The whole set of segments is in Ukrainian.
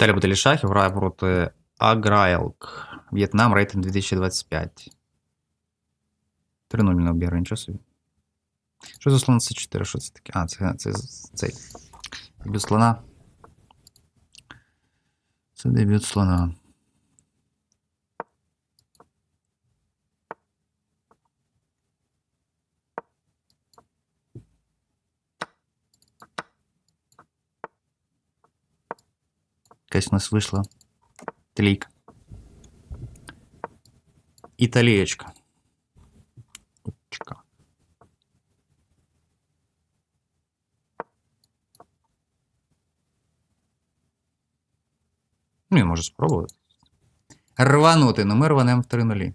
Віталій Баталішахів грає проти Аграйлк. В'єтнам рейтинг 2025. 3-0 на обіграє, нічого собі. Що за слон С4? Що це таке? А, це, це, цей. Дебют слона. Це дебют слона. Якась у нас вийшла трійка. Італієчка. Ну, я можу спробувати. Рванути, ну ми рванемо в 3 нулі.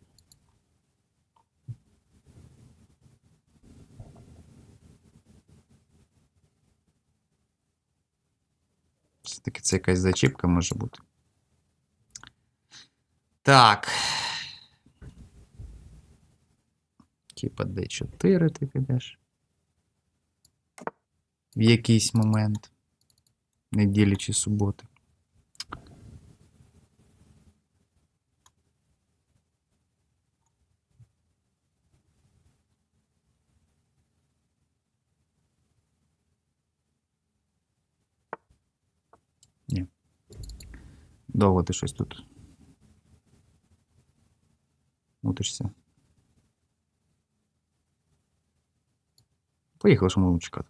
Все-таки це якась зачіпка може бути. Так. Типа D4 ти підеш. В якийсь момент. Неділі чи суботи. Довго ти щось тут. Мутишся. Поїхали, що можемо чекати.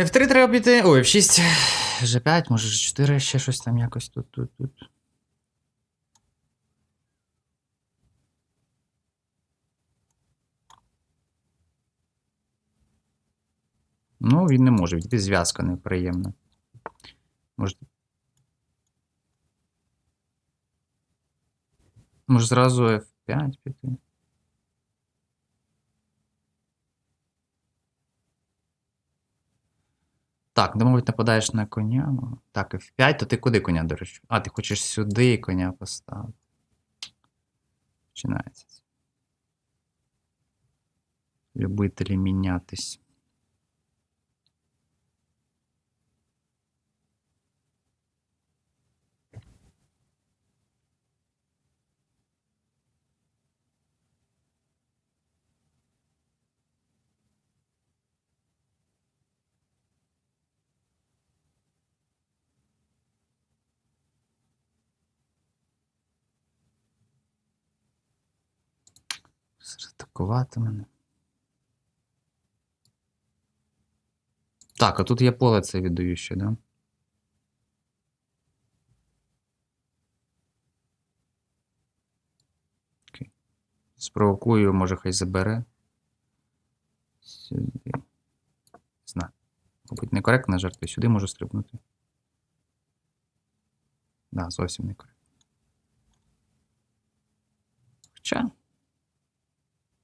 F3 треба піти. Ой, F6, G5, може G4, ще щось там якось тут, тут, тут. Ну, він не може відійти, зв'язка неприємна. Може. Може зразу F5 піти. Так, де, мабуть, нападаєш на коня. ну, Так, F5, то ти куди коня, до? А, ти хочеш сюди коня поставити. Починається. Любителі мінятись. Атакувати мене. Так, а тут я поле це віддаю ще, да? Окей. Спровокую, може хай забере. Сюди. Не Знаю. Мабуть, некоректно жартую. Сюди можу стрибнути. Да, зовсім некоректно. Хоча.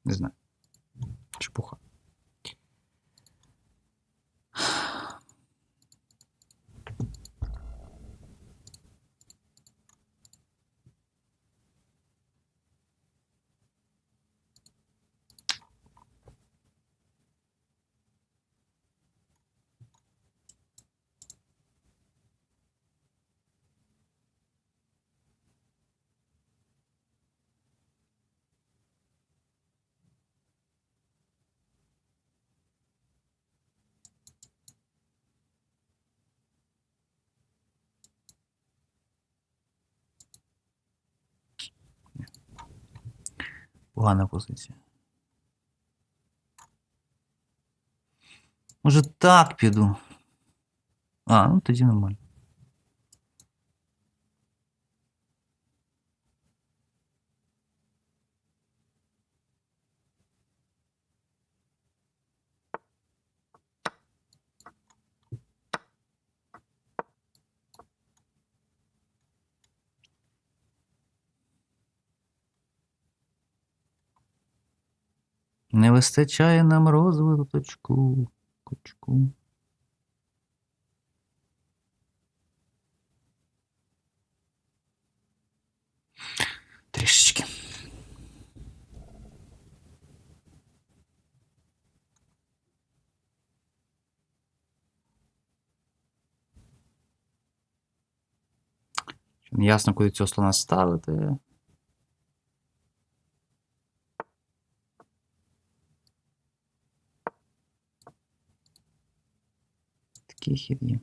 Не знаю. Погана позиція. Може так піду. А, ну тоді нормально. Не вистачає нам розвиточку. Кучку. Трішечки. Ясно, куди цього слона ставити. Такий хід є.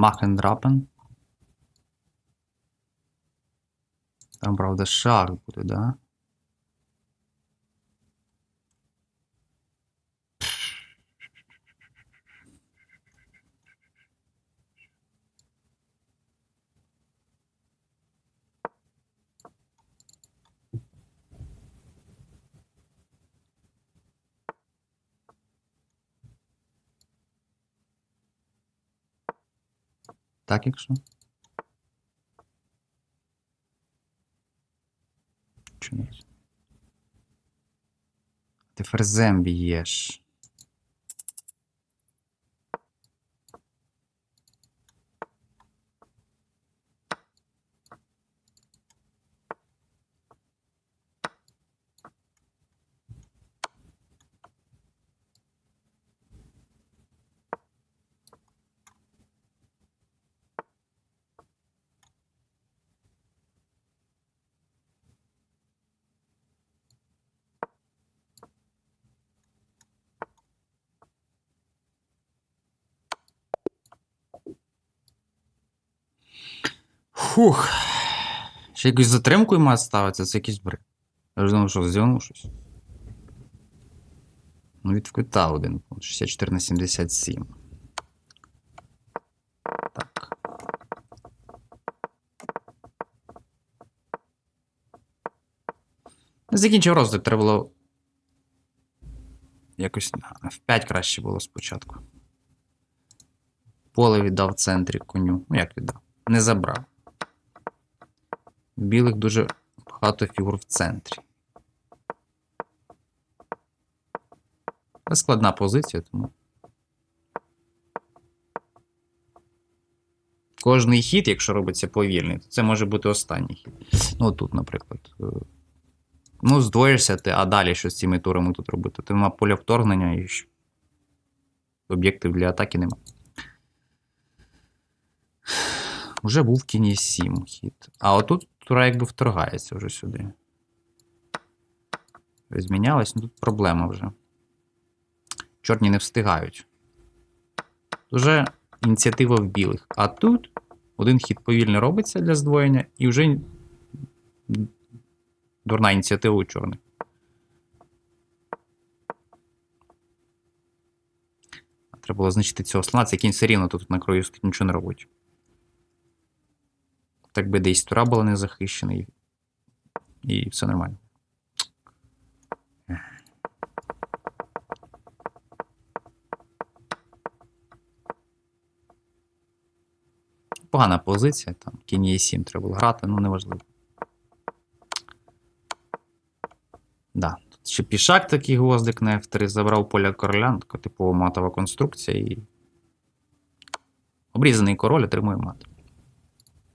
Махендрапен. Там, правда, шах буде, да? Так, якщо? Чи не? Ти ферзем б'єш. Фух. Ще якусь затримку має ставитися, це якийсь бред. Я ж думав, що зігнув щось. Ну, від один пункт. 64 на 77. Так. Закінчив розділ, треба було. Якось на F5 краще було спочатку. Поле віддав в центрі коню. Ну, як віддав? Не забрав. Білих дуже багато фігур в центрі. Це складна позиція, тому. Кожний хід, якщо робиться повільний, то це може бути останній хід. Ну, тут, наприклад. е, Ну, здвоїшся ти, а далі що з цими турами тут робити? Ти нема поля вторгнення і об'єктів для атаки нема. Вже був кінь 7 хід. А отут тура якби вторгається вже сюди. Змінялось, ну тут проблема вже. Чорні не встигають. Уже ініціатива в білих. А тут один хід повільно робиться для здвоєння, і вже дурна ініціатива у чорних. Треба було знищити цього слона, цей кінь все рівно тут на краю нічого не робить. Так би десь тура була не захищена, і, і все нормально. Погана позиція, там кінь е 7 треба було грати, ну неважливо. Да. Тут ще пішак такий гвоздик на F3 забрав поля короля, така матова конструкція і. Обрізаний король отримує мат.